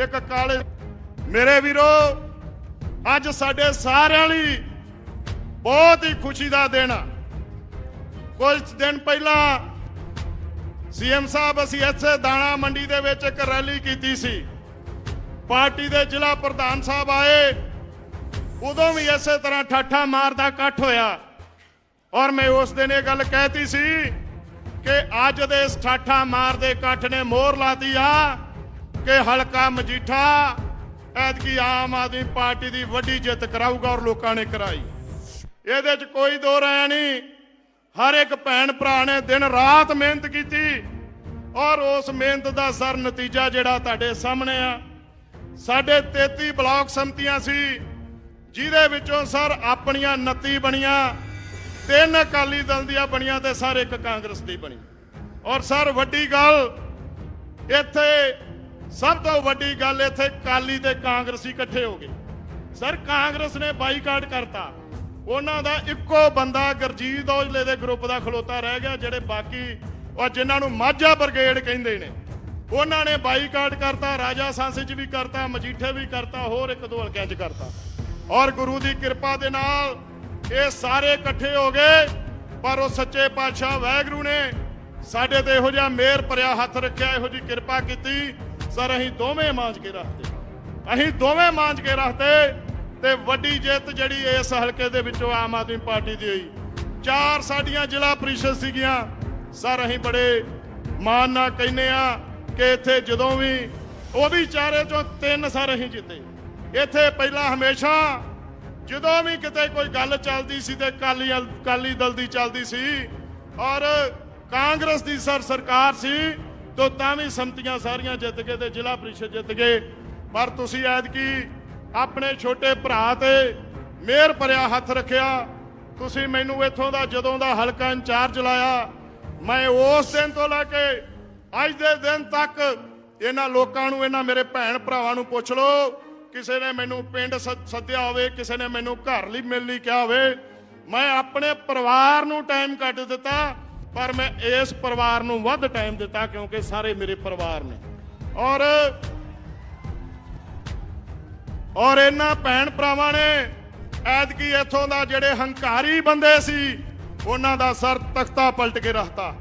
ਇੱਕ ਕਾਲੇ ਮੇਰੇ ਵੀਰੋ, ਅੱਜ ਸਾਡੇ ਸਾਰਿਆਂ ਲਈ ਬਹੁਤ ਹੀ ਖੁਸ਼ੀ ਦਾ ਦਿਨ ਆ। ਕੁਝ ਦਿਨ ਪਹਿਲਾਂ ਸੀਐਮ ਸਾਹਿਬ ਅਸੀਂ ਇੱਥੇ ਦਾਣਾ ਮੰਡੀ ਦੇ ਵਿੱਚ ਇੱਕ ਰੈਲੀ ਕੀਤੀ ਸੀ। ਪਾਰਟੀ ਦੇ ਜ਼ਿਲ੍ਹਾ ਪ੍ਰਧਾਨ ਸਾਹਿਬ ਆਏ, ਉਦੋਂ ਵੀ ਇਸੇ ਤਰ੍ਹਾਂ ਠਾਠਾ ਮਾਰਦਾ ਇਕੱਠ ਹੋਇਆ। ਔਰ ਮੈਂ ਉਸ ਦਿਨ ਇਹ ਗੱਲ ਕਹਿਤੀ ਸੀ ਕਿ ਅੱਜ ਦੇ ਇਸ ਠਾਠਾ ਮਾਰਦੇ ਇਕੱਠ ਨੇ ਮੋਹਰ ਲਾਤੀ ਆ। ਕਿ ਹਲਕਾ ਮਜੀਠਾ ਐਤਕੀ ਆਮ ਆਦਮੀ ਪਾਰਟੀ ਦੀ ਵੱਡੀ ਜਿੱਤ ਕਰਾਊਗਾ ਔਰ ਲੋਕਾਂ ਨੇ ਕਰਾਈ। ਇਹਦੇ 'ਚ ਕੋਈ ਦੋ ਰਾਇ ਨਹੀਂ। ਹਰ ਇੱਕ ਭੈਣ ਭਰਾ ਨੇ ਦਿਨ ਰਾਤ ਮਿਹਨਤ ਕੀਤੀ ਔਰ ਉਸ ਮਿਹਨਤ ਦਾ ਸਰ ਨਤੀਜਾ ਜਿਹੜਾ ਤੁਹਾਡੇ ਸਾਹਮਣੇ ਆ। ਸਾਡੇ 33 ਬਲਾਕ ਸੰਮਤੀਆਂ ਸੀ, ਜਿਹਦੇ ਵਿੱਚੋਂ ਸਰ ਆਪਣੀਆਂ 29 ਬਣੀਆਂ, ਤਿੰਨ ਅਕਾਲੀ ਦਲ ਦੀਆਂ ਬਣੀਆਂ ਤੇ ਸਰ ਇੱਕ ਕਾਂਗਰਸ ਦੀ ਬਣੀ। ਔਰ ਸਰ ਵੱਡੀ ਗੱਲ, ਇੱਥੇ ਸਭ ਤੋਂ ਵੱਡੀ ਗੱਲ ਇੱਥੇ ਕਾਲੀ ਤੇ ਕਾਂਗਰਸੀ ਇਕੱਠੇ ਹੋ ਗਏ। ਸਰ, ਕਾਂਗਰਸ ਨੇ ਬਾਈਕਾਟ ਕਰਤਾ। ਉਹਨਾਂ ਦਾ ਇੱਕੋ ਬੰਦਾ ਗਰਜੀਤ ਔਜਲੇ ਦੇ ਗਰੁੱਪ ਦਾ ਖਲੋਤਾ ਰਹਿ ਗਿਆ, ਜਿਹੜੇ ਬਾਕੀ ਉਹ ਜਿਨ੍ਹਾਂ ਨੂੰ ਮਾਝਾ ਬਰਗੇਡ ਕਹਿੰਦੇ ਨੇ। ਉਹਨਾਂ ਨੇ ਬਾਈਕਾਟ ਕਰਤਾ, ਰਾਜਾ ਸਾਂਸੀ ਚ ਵੀ ਕਰਤਾ, ਮਜੀਠੇ ਵੀ ਕਰਤਾ, ਹੋਰ ਇੱਕ ਦੋ ਹਲਕਿਆਂ ਚ ਕਰਤਾ। ਔਰ ਗੁਰੂ ਦੀ ਕਿਰਪਾ ਦੇ ਨਾਲ ਇਹ ਸਾਰੇ ਇਕੱਠੇ ਹੋ ਗਏ, ਪਰ ਉਹ ਸੱਚੇ ਪਾਤਸ਼ਾਹ ਵਾਹਿਗੁਰੂ ਨੇ ਸਾਡੇ ਤੇ ਇਹੋ ਜਿਹਾ ਮਿਹਰ ਭਰਿਆ ਹੱਥ ਰੱਖਿਆ, ਇਹੋ ਜੀ ਕਿਰਪਾ ਕੀਤੀ ਸਰ, ਅਸੀਂ ਦੋਵੇਂ ਮਾਂਜ ਕੇ ਰੱਖਦੇ ਅਸੀਂ ਦੋਵੇਂ ਮਾਂਜ ਕੇ ਰੱਖਦੇ ਤੇ ਵੱਡੀ ਜਿੱਤ ਜਿਹੜੀ ਇਸ ਹਲਕੇ ਦੇ ਵਿੱਚੋਂ ਆਮ ਆਦਮੀ ਪਾਰਟੀ ਦੀ ਹੋਈ। ਚਾਰ ਸਾਡੀਆਂ ਜ਼ਿਲ੍ਹਾ ਪ੍ਰੀਸ਼ਦ ਸੀਗੀਆਂ। ਸਰ, ਅਸੀਂ ਬੜੇ ਮਾਣ ਨਾਲ ਕਹਿੰਦੇ ਆ ਕਿ ਇੱਥੇ ਜਦੋਂ ਵੀ, ਉਹ ਵੀ ਚਾਰੇ ਚੋਂ ਤਿੰਨ ਸਰ ਅਸੀਂ ਜਿੱਤੇ। ਇੱਥੇ ਪਹਿਲਾਂ ਹਮੇਸ਼ਾ ਜਦੋਂ ਵੀ ਕਿਤੇ ਕੋਈ ਗੱਲ ਚੱਲਦੀ ਸੀ ਤੇ ਕਾਲੀ ਕਾਲੀ ਦਲ ਦੀ ਚੱਲਦੀ ਸੀ ਔਰ ਕਾਂਗਰਸ ਦੀ ਸਰ ਸਰਕਾਰ ਸੀ ਤੋਂ ਤਾਂ ਵੀ ਸੰਮਤੀਆਂ ਸਾਰੀਆਂ ਜਿੱਤ ਗਏ ਤੇ ਜ਼ਿਲ੍ਹਾ ਪ੍ਰੀਸ਼ਦ ਜਿੱਤ ਗਏ। ਪਰ ਤੁਸੀਂ ਐਤਕੀ ਆਪਣੇ ਛੋਟੇ ਭਰਾ ਤੇ ਮਿਹਰ ਭਰਿਆ ਹੱਥ ਰੱਖਿਆ। ਤੁਸੀਂ ਮੈਨੂੰ ਇੱਥੋਂ ਦਾ ਜਦੋਂ ਦਾ ਹਲਕਾ ਇੰਚਾਰਜ ਲਾਇਆ, ਮੈਂ ਉਸ ਦਿਨ ਤੋਂ ਲੈ ਕੇ ਅੱਜ ਦੇ ਦਿਨ ਤੱਕ ਇਹਨਾਂ ਲੋਕਾਂ ਨੂੰ, ਇਹਨਾਂ ਮੇਰੇ ਭੈਣ ਭਰਾਵਾਂ ਨੂੰ ਪੁੱਛ ਲਓ। ਕਿਸੇ ਨੇ ਮੈਨੂੰ ਪਿੰਡ ਸ- ਸੱਦਿਆ ਹੋਵੇ, ਕਿਸੇ ਨੇ ਮੈਨੂੰ ਘਰ ਲਈ ਮਿਲ ਲਈ ਕਿਹਾ ਹੋਵੇ। ਮੈਂ ਆਪਣੇ ਪਰਿਵਾਰ ਨੂੰ ਟਾਈਮ ਕੱਢ ਦਿੱਤਾ। ਪਰ ਮੈਂ ਇਸ ਪਰਿਵਾਰ ਨੂੰ ਵੱਧ ਟਾਈਮ ਦਿੱਤਾ ਕਿਉਂਕਿ ਸਾਰੇ ਮੇਰੇ ਪਰਿਵਾਰ ਨੇ। ਔਰ ਔਰ ਇਹਨਾਂ ਭੈਣ ਭਰਾਵਾਂ ਨੇ ਐਤਕੀ ਇੱਥੋਂ ਦਾ ਜਿਹੜੇ ਹੰਕਾਰੀ ਬੰਦੇ ਸੀ, ਉਹਨਾਂ ਦਾ ਸਰ ਤਖਤਾ ਪਲਟ ਕੇ ਰੱਖਤਾ।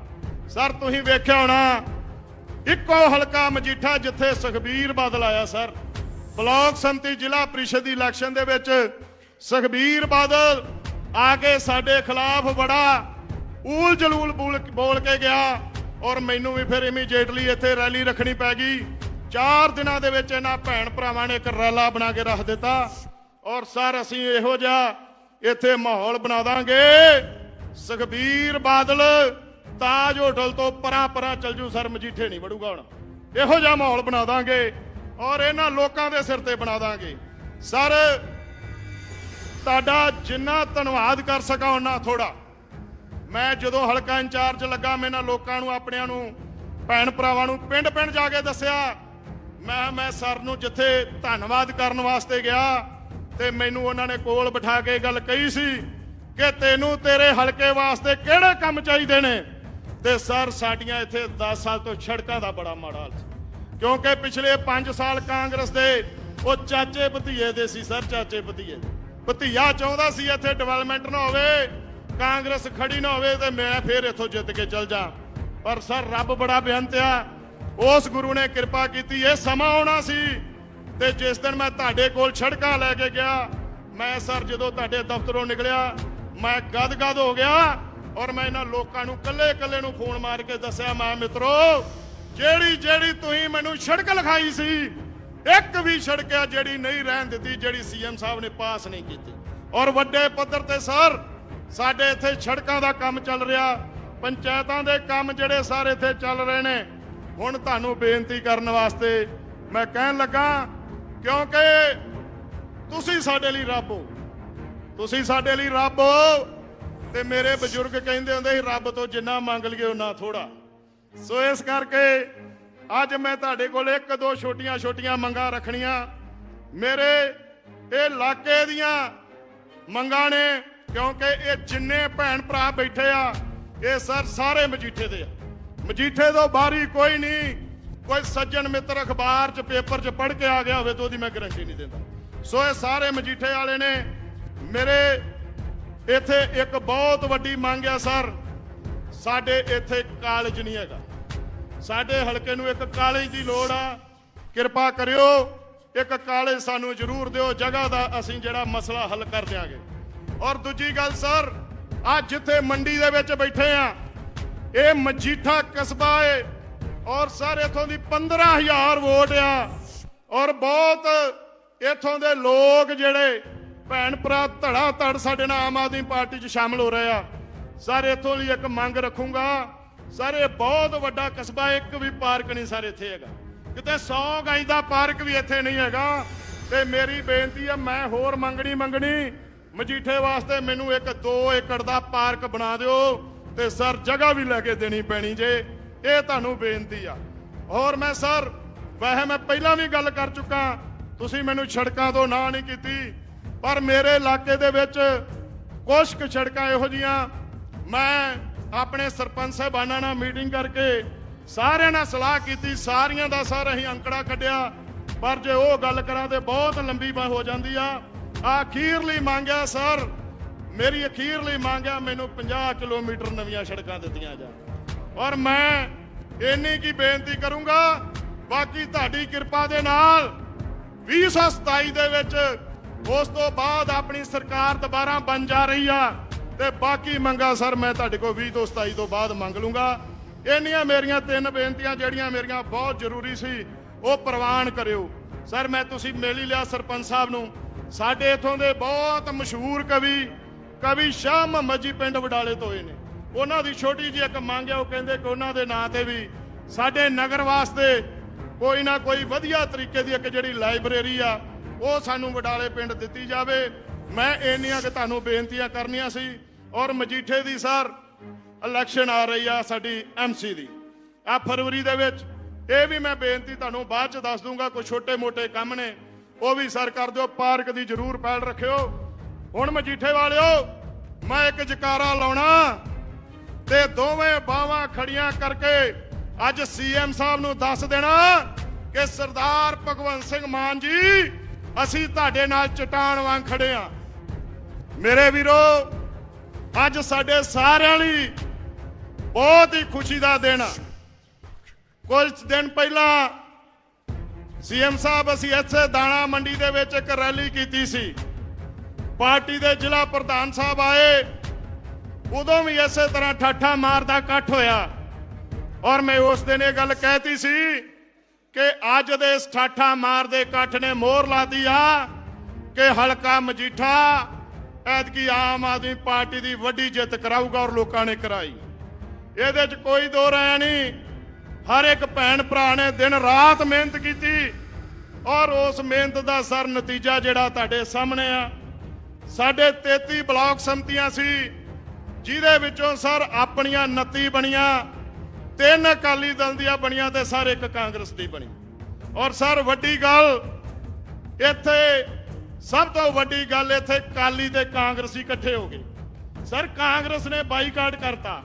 ਸਰ, ਤੁਸੀਂ ਵੇਖਿਆ ਹੋਣਾ, ਇੱਕੋ ਹਲਕਾ ਮਜੀਠਾ ਜਿੱਥੇ ਸੁਖਬੀਰ ਬਾਦਲ ਆਇਆ, ਸਰ। ਬਲਾਕ ਸੰਮਤੀ ਜ਼ਿਲ੍ਹਾ ਪ੍ਰੀਸ਼ਦ ਦੀ ਇਲੈਕਸ਼ਨ ਦੇ ਵਿੱਚ ਸੁਖਬੀਰ ਬਾਦਲ ਆ ਕੇ ਸਾਡੇ ਖਿਲਾਫ ਬੜਾ ਊਲ ਜਲੂਲ ਬੋਲ ਬੋਲ ਕੇ ਗਿਆ ਔਰ ਮੈਨੂੰ ਵੀ ਫਿਰ ਇਮੀਡੀਏਟਲੀ ਇੱਥੇ ਰੈਲੀ ਰੱਖਣੀ ਪੈ ਗਈ। ਚਾਰ ਦਿਨਾਂ ਦੇ ਵਿੱਚ ਇਹਨਾਂ ਭੈਣ ਭਰਾਵਾਂ ਨੇ ਇੱਕ ਰੈਲਾ ਬਣਾ ਕੇ ਰੱਖ ਦਿੱਤਾ ਔਰ ਸਰ ਅਸੀਂ ਇਹੋ ਜਿਹਾ ਇੱਥੇ ਮਾਹੌਲ ਬਣਾ ਦਾਂਗੇ। ਸੁਖਬੀਰ ਬਾਦਲ ਤਾਜ ਹੋਟਲ ਤੋਂ ਪਰਾਂ ਪਰਾਂ ਚੱਲ ਜੂ, ਸਰ ਮਜੀਠੇ ਨਹੀਂ ਵੜੂਗਾ ਹੁਣ। ਇਹੋ ਜਿਹਾ ਮਾਹੌਲ ਬਣਾ ਦਾਂਗੇ ਔਰ ਇਹਨਾਂ ਲੋਕਾਂ ਦੇ ਸਿਰ ਤੇ ਬਣਾ ਦਾਂਗੇ। ਸਰ, ਤੁਹਾਡਾ ਜਿੰਨਾ ਧੰਨਵਾਦ ਕਰ ਸਕਾਂ ਉਹਨਾਂ ਥੋੜਾ ਮੈਂ ਜਦੋਂ ਹਲਕਾ ਇੰਚਾਰਜ ਲੱਗਾ ਮੈਂ ਇਹਨਾਂ ਲੋਕਾਂ ਨੂੰ, ਆਪਣਿਆਂ ਨੂੰ, ਭੈਣ ਭਰਾਵਾਂ ਨੂੰ ਪਿੰਡ ਪਿੰਡ ਜਾ ਕੇ ਦੱਸਿਆ, ਮੈਂ ਮੈਂ ਸਰ ਨੂੰ ਜਿੱਥੇ ਧੰਨਵਾਦ ਕਰਨ ਵਾਸਤੇ ਗਿਆ, ਤੇ ਮੈਨੂੰ ਉਹਨਾਂ ਨੇ ਕੋਲ ਬਿਠਾ ਕੇ ਗੱਲ ਕਹੀ ਸੀ ਕਿ ਤੈਨੂੰ ਤੇਰੇ ਹਲਕੇ ਵਾਸਤੇ ਕਿਹੜੇ ਕੰਮ ਚਾਹੀਦੇ ਨੇ? ਤੇ ਸਰ, ਸਾਡੀਆਂ ਇੱਥੇ 10 ਸਾਲ ਤੋਂ ਸੜਕਾਂ ਦਾ ਬੜਾ ਮਾੜਾ ਹਾਲ ਸੀ। ਕਿਉਂਕਿ ਪਿਛਲੇ 5 ਸਾਲ ਕਾਂਗਰਸ ਦੇ, ਉਹ ਚਾਚੇ ਭਤੀਏ ਦੇ ਸੀ, ਸਰ, ਚਾਚੇ ਭਤੀਏ ਭਤੀਆ ਚਾਹੁੰਦਾ ਸੀ ਇੱਥੇ ਡਿਵੈਲਪਮੈਂਟ ਨਾ ਹੋਵੇ ਕਾਂਗਰਸ ਖੜੀ ਨਾ ਹੋਵੇ ਤੇ ਮੈਂ ਫੇਰ ਇੱਥੋਂ ਜਿੱਤ ਕੇ ਚੱਲ ਜਾ। ਪਰ ਸਰ, ਰੱਬ ਬੜਾ ਬੇਅੰਤ ਆ। ਉਸ ਗੁਰੂ ਨੇ ਕਿਰਪਾ ਕੀਤੀ, ਇਹ ਸਮਾਂ ਆਉਣਾ ਸੀ। ਤੇ ਜਿਸ ਦਿਨ ਮੈਂ ਤੁਹਾਡੇ ਕੋਲ ਛੜਕਾ ਲੈ ਕੇ ਗਿਆ, ਮੈਂ ਸਰ ਜਦੋਂ ਤੁਹਾਡੇ ਦਫ਼ਤਰੋਂ ਨਿਕਲਿਆ, ਮੈਂ ਗਦਗਦ ਹੋ ਗਿਆ ਔਰ ਮੈਂ ਇਹਨਾਂ ਲੋਕਾਂ ਨੂੰ ਕੱਲੇ ਕੱਲੇ ਨੂੰ ਫੋਨ ਮਾਰ ਕੇ ਦੱਸਿਆ, ਮੈਂ ਮਿੱਤਰੋ ਜਿਹੜੀ ਜਿਹੜੀ ਤੁਸੀਂ ਮੈਨੂੰ ਸੜਕ ਲਿਖਾਈ ਸੀ, ਇੱਕ ਵੀ ਸੜਕ ਆ ਜਿਹੜੀ ਨਹੀਂ ਰਹਿਣ ਦਿੱਤੀ, ਜਿਹੜੀ ਸੀਐਮ ਸਾਹਿਬ ਨੇ ਪਾਸ ਨਹੀਂ ਕੀਤੀ। ਔਰ ਵੱਡੇ ਪੱਧਰ ਤੇ ਸਰ ਸਾਡੇ ਇੱਥੇ ਸੜਕਾਂ ਦਾ ਕੰਮ ਚੱਲ ਰਿਹਾ, ਪੰਚਾਇਤਾਂ ਦੇ ਕੰਮ ਜਿਹੜੇ ਸਾਰੇ ਇੱਥੇ ਚੱਲ ਰਹੇ ਨੇ। ਹੁਣ ਤੁਹਾਨੂੰ ਬੇਨਤੀ ਕਰਨ ਵਾਸਤੇ ਮੈਂ ਕਹਿਣ ਲੱਗਾ, ਕਿਉਂਕਿ ਤੁਸੀਂ ਸਾਡੇ ਲਈ ਰੱਬ ਹੋ। ਤੁਸੀਂ ਸਾਡੇ ਲਈ ਰੱਬ ਹੋ ਤੇ ਮੇਰੇ ਬਜ਼ੁਰਗ ਕਹਿੰਦੇ ਹੁੰਦੇ ਸੀ, ਰੱਬ ਤੋਂ ਜਿੰਨਾ ਮੰਗ ਲਈਏ ਉਹਨਾਂ ਥੋੜਾ ਸੋ ਇਸ ਕਰਕੇ ਅੱਜ ਮੈਂ ਤੁਹਾਡੇ ਕੋਲ ਇੱਕ ਦੋ ਛੋਟੀਆਂ ਛੋਟੀਆਂ ਮੰਗਾਂ ਰੱਖਣੀਆਂ। ਮੇਰੇ ਇਹ ਇਲਾਕੇ ਦੀਆਂ ਮੰਗਾਂ ਨੇ ਕਿਉਂਕਿ ਇਹ ਜਿੰਨੇ ਭੈਣ ਭਰਾ ਬੈਠੇ ਆ, ਇਹ ਸਰ ਸਾਰੇ ਮਜੀਠੇ ਦੇ ਆ। ਮਜੀਠੇ ਤੋਂ ਬਾਹਰੀ ਕੋਈ ਨਹੀਂ, ਕੋਈ ਸੱਜਣ ਮਿੱਤਰ ਅਖਬਾਰ 'ਚ ਪੇਪਰ 'ਚ ਪੜ੍ਹ ਕੇ ਆ ਗਿਆ ਹੋਵੇ ਤਾਂ ਉਹਦੀ ਮੈਂ ਗਰੰਟੀ ਨਹੀਂ ਦਿੰਦਾ। ਸੋ ਇਹ ਸਾਰੇ ਮਜੀਠੇ ਵਾਲੇ ਨੇ, ਮੇਰੇ ਇੱਥੇ ਇੱਕ ਬਹੁਤ ਵੱਡੀ ਮੰਗ ਆ ਸਰ, ਸਾਡੇ ਇੱਥੇ ਕਾਲਜ ਨਹੀਂ ਹੈਗਾ। ਸਾਡੇ ਹਲਕੇ ਨੂੰ ਇੱਕ ਕਾਲਜ ਦੀ ਲੋੜ ਆ। ਕਿਰਪਾ ਕਰਿਓ, ਇੱਕ ਕਾਲਜ ਸਾਨੂੰ ਜ਼ਰੂਰ ਦਿਓ, ਜਗ੍ਹਾ ਦਾ ਅਸੀਂ ਜਿਹੜਾ ਮਸਲਾ ਹੱਲ ਕਰ ਦਿਆਂਗੇ। ਔਰ ਦੂਜੀ ਗੱਲ, ਸਰ, ਅੱਜ ਜਿੱਥੇ ਮੰਡੀ ਦੇ ਵਿੱਚ ਬੈਠੇ ਆ, ਇਹ ਮਜੀਠਾ ਕਸਬਾ ਏ, ਔਰ ਸਰ, ਇਥੋਂ ਦੀ 15000 ਵੋਟ ਆ, ਔਰ ਬਹੁਤ ਇਥੋਂ ਦੇ ਲੋਕ ਜਿਹੜੇ ਭੈਣ ਭਰਾ ਧੜਾ ਧੜ ਸਾਡੇ ਨਾਲ ਆਮ ਆਦਮੀ ਪਾਰਟੀ 'ਚ ਸ਼ਾਮਲ ਹੋ ਰਹੇ ਆ। ਸਰ, ਇਥੋਂ ਲਈ ਇੱਕ ਮੰਗ ਰੱਖੂੰਗਾ, ਸਰ, ਇਹ ਬਹੁਤ ਵੱਡਾ ਕਸਬਾ, ਇੱਕ ਵੀ ਪਾਰਕ ਨਹੀਂ ਸਰ ਇੱਥੇ ਹੈਗਾ। ਕਿਤੇ 100 ਗਜ ਦਾ ਪਾਰਕ ਵੀ ਇੱਥੇ ਨਹੀਂ ਹੈਗਾ, ਤੇ ਮੇਰੀ ਬੇਨਤੀ ਆ, ਮੈਂ ਹੋਰ ਮੰਗਣੀ ਮੰਗਣੀ ਮਜੀਠੇ ਵਾਸਤੇ ਮੈਨੂੰ ਇੱਕ 2 ਏਕੜ ਦਾ ਪਾਰਕ ਬਣਾ ਦਿਓ ਤੇ ਸਰ, ਜਗ੍ਹਾ ਵੀ ਲੈ ਕੇ ਦੇਣੀ ਪੈਣੀ ਜੇ। ਇਹ ਤੁਹਾਨੂੰ ਬੇਨਤੀ ਆ। ਔਰ ਮੈਂ ਸਰ, ਵੈਸੇ ਮੈਂ ਪਹਿਲਾਂ ਵੀ ਗੱਲ ਕਰ ਚੁੱਕਾ। ਤੁਸੀਂ ਮੈਨੂੰ ਸੜਕਾਂ ਤੋਂ ਨਾ ਨਹੀਂ ਕੀਤੀ, ਪਰ ਮੇਰੇ ਇਲਾਕੇ ਦੇ ਵਿੱਚ ਕੁਝ ਕੁ ਸੜਕਾਂ ਇਹੋ ਜੀਆਂ। ਮੈਂ ਆਪਣੇ ਸਰਪੰਚ ਸਾਹਿਬਾਨਾਂ ਨਾਲ ਮੀਟਿੰਗ ਕਰਕੇ ਸਾਰਿਆਂ ਨਾਲ ਸਲਾਹ ਕੀਤੀ, ਸਾਰੀਆਂ ਦਾ ਸਰ ਅਸੀਂ ਅੰਕੜਾ ਕੱਢਿਆ। ਪਰ ਜੇ ਉਹ ਗੱਲ ਕਰਾਂ ਤੇ ਬਹੁਤ ਲੰਬੀ ਬ- ਹੋ ਜਾਂਦੀ ਆ। ਆਖੀਰਲੀ ਹੈ ਸਰ। ਮੇਰੀ ਅਖੀਰਲੀ ਹੈ ਮੈਨੂੰ 50 ਕਿਲੋਮੀਟਰ ਨਵੀਆਂ ਸੜਕਾਂ ਦਿੱਤੀਆਂ ਜਾਣ। ਔਰ ਮੈਂ ਇੰਨੀ ਕੀ ਬੇਨਤੀ ਕਰੂੰਗਾ, ਬਾਕੀ ਤੁਹਾਡੀ ਕਿਰਪਾ ਦੇ ਨਾਲ 2027 ਦੇ ਵਿੱਚ ਉਸ ਤੋਂ ਬਾਅਦ ਆਪਣੀ ਸਰਕਾਰ ਦੁਬਾਰਾ ਬਣ ਜਾ ਰਹੀ ਆ। ਤੇ ਬਾਕੀ ਮੰਗਾ, ਸਰ, ਮੈਂ ਤੁਹਾਡੇ ਕੋਲ 20 ਤੋਂ 27 ਤੋਂ ਬਾਅਦ ਮੰਗ ਲੂੰਗਾ। ਇੰਨੀਆਂ ਮੇਰੀਆਂ ਤਿੰਨ ਬੇਨਤੀਆਂ, ਜਿਹੜੀਆਂ ਮੇਰੀਆਂ ਬਹੁਤ ਜ਼ਰੂਰੀ ਸੀ, ਉਹ ਪ੍ਰਵਾਨ ਕਰਿਓ। ਸਰ, ਮੈਂ ਤੁਸੀਂ ਮਿਲ ਹੀ ਲਿਆ ਸਰਪੰਚ ਸਾਹਿਬ ਨੂੰ। ਸਾਡੇ ਇਥੋਂ ਦੇ ਬਹੁਤ ਮਸ਼ਹੂਰ ਕਵੀ ਕਵੀ ਸ਼ਾਹ ਮੁਹੰਮਦ ਜੀ ਪਿੰਡ ਵਡਾਲੇ ਤੋਂ ਹੋਏ ਨੇ। ਉਹਨਾਂ ਦੀ ਛੋਟੀ ਜਿਹੀ ਇੱਕ ਮੰਗ ਹੈ, ਉਹ ਕਹਿੰਦੇ ਕਿ ਉਹਨਾਂ ਦੇ ਨਾਂ ਤੇ ਵੀ ਸਾਡੇ ਨਗਰ ਵਾਸਤੇ ਕੋਈ ਨਾ ਕੋਈ ਵਧੀਆ ਤਰੀਕੇ ਦੀ ਇੱਕ ਜਿਹੜੀ ਲਾਇਬ੍ਰੇਰੀ ਆ, ਉਹ ਸਾਨੂੰ ਵਡਾਲੇ ਪਿੰਡ ਦਿੱਤੀ ਜਾਵੇ। ਮੈਂ ਇੰਨੀਆਂ ਕਿ ਤੁਹਾਨੂੰ ਬੇਨਤੀਆਂ ਕਰਨੀਆਂ ਸੀ ਔਰ ਮਜੀਠੇ ਦੀ ਸਰ ਇਲੈਕਸ਼ਨ ਆ ਰਹੀ ਆ ਸਾਡੀ ਐਮਸੀ ਦੀ। ਆ ਫਰਵਰੀ ਦੇ ਵਿੱਚ ਇਹ ਵੀ ਮੈਂ ਬੇਨਤੀ ਤੁਹਾਨੂੰ ਬਾਅਦ ਚ ਦੱਸ ਦੂੰਗਾ ਕੋਈ ਛੋਟੇ-ਮੋਟੇ ਕੰਮ ਨੇ। ਉਹ ਵੀ ਸਰ ਕਰ ਦਿਓ, ਪਾਰਕ ਦੀ ਜ਼ਰੂਰ ਪੈਲ ਰੱਖਿਓ। ਹੁਣ ਮਜੀਠੇ ਵਾਲਿਓ, ਮੈਂ ਇੱਕ ਜਕਾਰਾ ਲਾਉਣਾ ਤੇ ਦੋਵੇਂ ਬਾਹਾਂ ਖੜੀਆਂ ਕਰਕੇ ਅੱਜ ਸੀਐਮ ਸਾਹਿਬ ਨੂੰ ਦੱਸ ਦੇਣਾ ਕਿ ਸਰਦਾਰ ਭਗਵੰਤ ਸਿੰਘ ਮਾਨ ਜੀ, ਅਸੀਂ ਤੁਹਾਡੇ ਨਾਲ ਚਟਾਨ ਵਾਂਗ ਖੜੇ ਆ। ਮੇਰੇ ਵੀਰੋ, ਅੱਜ ਸਾਡੇ ਸਾਰਿਆਂ ਲਈ ਬਹੁਤ ਹੀ ਖੁਸ਼ੀ ਦਾ ਦਿਨ ਆ। ਕੁਝ ਦਿਨ ਪਹਿਲਾਂ ਸੀਐਮ ਸਾਹਿਬ, ਅਸੀਂ ਇੱਥੇ ਦਾਣਾ ਮੰਡੀ ਦੇ ਵਿੱਚ ਇੱਕ ਰੈਲੀ ਕੀਤੀ ਸੀ। ਪਾਰਟੀ ਦੇ ਜ਼ਿਲ੍ਹਾ ਪ੍ਰਧਾਨ ਸਾਹਿਬ ਆਏ। ਉਦੋਂ ਵੀ ਇਸੇ ਤਰ੍ਹਾਂ ਠਾਠਾ ਮਾਰਦਾ ਇਕੱਠ ਹੋਇਆ। ਔਰ ਮੈਂ ਉਸ ਦਿਨ ਇਹ ਗੱਲ ਕਹਿਤੀ ਸੀ ਕਿ ਅੱਜ ਦੇ ਇਸ ਠਾਠਾ ਮਾਰਦੇ ਇਕੱਠ ਨੇ ਮੋਹਰ ਲਾਤੀ ਆ ਕਿ ਹਲਕਾ ਮਜੀਠਾ ਐਤਕੀ ਆਮ ਆਦਮੀ ਪਾਰਟੀ ਦੀ ਵੱਡੀ ਜਿੱਤ ਕਰਾਊਗਾ ਔਰ ਲੋਕਾਂ ਨੇ ਕਰਾਈ। ਇਹਦੇ 'ਚ ਕੋਈ ਦੋ ਰਾਇ ਨਹੀਂ। ਹਰ ਇੱਕ ਭੈਣ ਭਰਾ ਨੇ ਦਿਨ ਰਾਤ ਮਿਹਨਤ ਕੀਤੀ ਔਰ ਉਸ ਮਿਹਨਤ ਦਾ ਸਰ ਨਤੀਜਾ ਜਿਹੜਾ ਤੁਹਾਡੇ ਸਾਹਮਣੇ ਆ। ਸਾਡੇ 33 ਬਲਾਕ ਸੰਮਤੀਆਂ ਸੀ, ਜਿਹਦੇ ਵਿੱਚੋਂ ਸਰ ਆਪਣੀਆਂ 29 ਬਣੀਆਂ, ਤਿੰਨ ਅਕਾਲੀ ਦਲ ਦੀਆਂ ਬਣੀਆਂ ਤੇ ਸਰ ਇੱਕ ਕਾਂਗਰਸ ਦੀ ਬਣੀ। ਔਰ ਸਰ ਵੱਡੀ ਗੱਲ, ਇੱਥੇ ਸਭ ਤੋਂ ਵੱਡੀ ਗੱਲ ਇੱਥੇ ਕਾਲੀ ਤੇ ਕਾਂਗਰਸੀ ਇਕੱਠੇ ਹੋ ਗਏ। ਸਰ ਕਾਂਗਰਸ ਨੇ ਬਾਈਕਾਟ ਕਰਤਾ।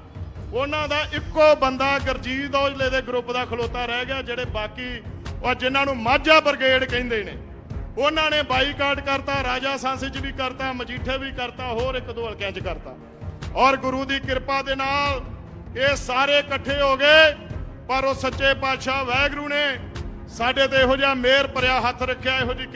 ਉਹਨਾਂ ਦਾ ਇੱਕੋ ਬੰਦਾ ਗਰਜੀਤ ਔਜਲੇ ਦੇ ਗਰੁੱਪ ਦਾ ਖਲੋਤਾ ਰਹਿ ਗਿਆ, ਜਿਹੜੇ ਬਾਕੀ ਉਹ ਜਿਨ੍ਹਾਂ ਨੂੰ ਮਾਝਾ ਬਰਗੇਡ ਕਹਿੰਦੇ ਨੇ। ਉਹਨਾਂ ਨੇ ਬਾਈਕਾਟ ਕਰਤਾ, ਰਾਜਾ ਸਾਂਸੀ ਚ ਵੀ ਕਰਤਾ, ਮਜੀਠੇ ਵੀ ਕਰਤਾ, ਹੋਰ ਇੱਕ ਦੋ ਹਲਕਿਆਂ ਚ ਕਰਤਾ। ਔਰ ਗੁਰੂ ਦੀ ਕਿਰਪਾ ਦੇ ਨਾਲ ਇਹ ਸਾਰੇ ਇਕੱਠੇ ਹੋ ਗਏ, ਪਰ ਉਹ ਸੱਚੇ ਪਾਤਸ਼ਾਹ ਵਾਹਿਗੁਰੂ ਨੇ ਸਾਡੇ ਤੇ ਇਹੋ ਜਿਹਾ ਮਿਹਰ ਭਰਿਆ ਹੱਥ ਰੱਖਿਆ, ਇਹੋ ਜਿਹੀ ਕਿਰ-